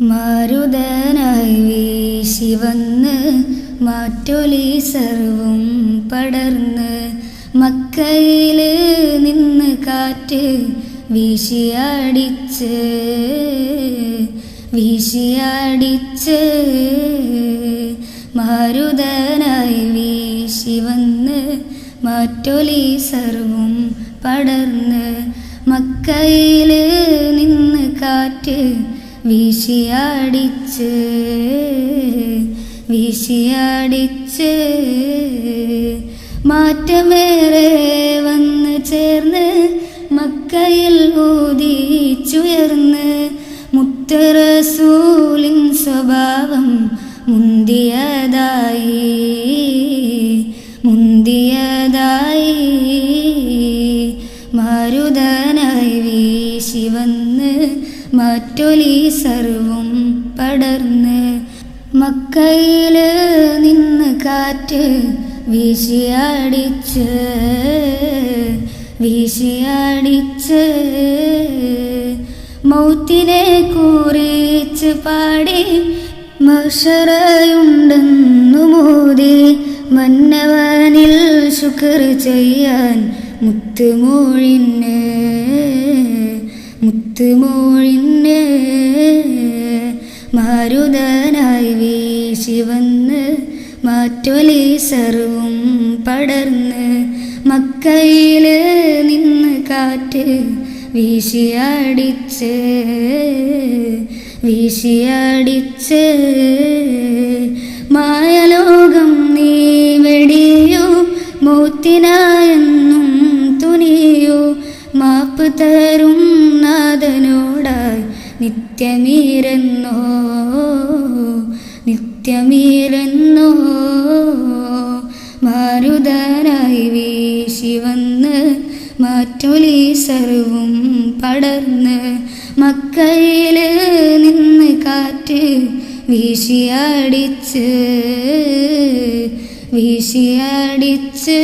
മാരുതനായി വീശി വന്ന് മാറ്റൊലി സർവും പടർന്ന് മക്കയിൽ നിന്ന് കാറ്റ് വീശിയടിച്ച് വീശിയടിച്ച് മാരുതനായി വീശി വന്ന് മാറ്റൊലി സർവും പടർന്ന് മക്കയിൽ നിന്ന് കാറ്റ് വീശിയടിച്ച് വിഷിയടിച്ച് മാറ്റമേറെ വന്ന് ചേർന്ന് മക്കയിൽ ഊതിച്ചുയർന്ന്. മുത്തറസൂലിൻ സ്വഭാവം മുന്തിയതായി. മാറ്റൊലി സർവും പടർന്ന് മക്കയിൽ നിന്ന് കാറ്റ് വീശിയടിച്ച് വീശിയടിച്ച് മൗത്തിനെ കുറിച്ച് പാടി മഷറയുണ്ടെന്നു മോദി മന്നവനിൽ ശുക്ർ ചെയ്യാൻ മുത്തുമോഴിന്. മുത്തുമോഴിന് മാരുതനായി വീശി വന്ന് മാറ്റൊലി സർവും പടർന്ന് മക്കയിൽ നിന്ന് കാറ്റ് വീശിയടിച്ച് വീശിയടിച്ച് മായലോകം നീ വെടിയോ മൂത്തിനായെന്നും തുനിയോ മാപ്പ് തരും നാഥനോടായി നിത്യമീരെന്നോ? നിത്യമീരെന്നോ? മാരുതനായി വീശി വന്ന് മാറ്റൊലി സർവും പടർന്ന് മക്കയിൽ നിന്ന് കാറ്റ് വീശിയടിച്ച് വീശിയടിച്ച്